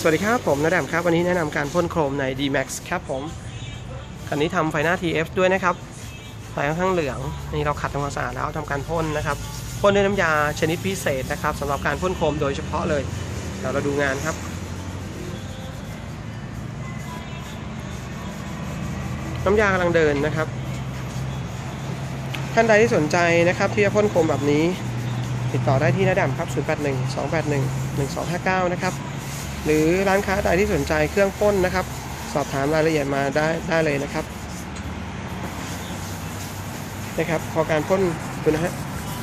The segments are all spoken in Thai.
สวัสดีครับ ผมนาแดมครับ วันนี้แนะนำการพ่นโครมใน D-Max ครับผม คันนี้ทำไฟหน้า TF ด้วยนะครับไฟค่อนข้างเหลืองนี่เราขัดทำความสะอาดแล้วทำการพ่นนะครับพ่นด้วยน้ำยาชนิดพิเศษนะครับสำหรับการพ่นโครมโดยเฉพาะเลยเดี๋ยวเราดูงานครับ น้ำยากำลังเดินนะครับ ท่านใดที่สนใจนะครับที่จะพ่นโครมแบบนี้ ติดต่อได้ที่นาแดมครับ 081 281 1259 นะครับ หรือร้านค้าใดที่สนใจเครื่องพ่นนะครับ สอบถามรายละเอียดมาได้ได้เลยนะครับนะครับ พอการพ่นดูนะฮะ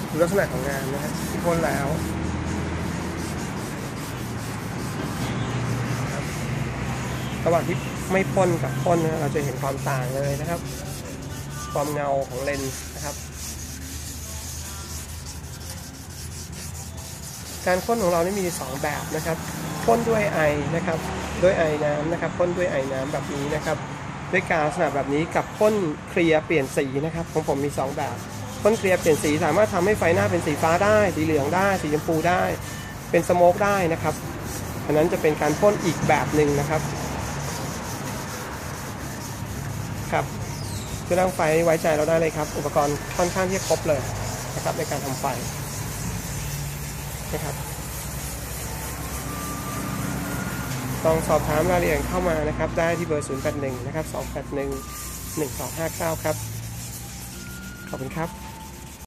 ดูลักษณะของงานนะฮะที่พ่นแล้วครับระหว่างที่ไม่พ่นกับพ่นนะเราจะเห็นความต่างเลยนะครับ ความเงาของเลนส์นะครับ การพ่นของเรานี่มี 2 แบบนะครับ พ่นด้วยไอนะครับด้วยไอน้ำนะครับพ่นด้วยไอน้ำแบบนี้นะครับด้วยกาวลักษณะแบบนี้กับพ่นเคลียร์เปลี่ยนสีนะครับของผมมี 2 แบบพ่นเคลียร์เปลี่ยนสีสามารถทำให้ไฟหน้าเป็นสีฟ้าได้ สีเหลืองได้ สีชมพูได้ เป็นสโมกได้นะครับอันนั้นจะเป็นการพ่นอีกแบบหนึ่งนะครับครับเครื่องไฟไว้ใจเราได้เลยครับ อุปกรณ์ค่อนข้างที่ครบเลยนะครับในการทำไฟนะครับ ลองสอบถามรายละเอียดเข้ามานะครับ ได้ที่เบอร์ 081 นะครับ 281 1259 ครับ ขอบคุณครับ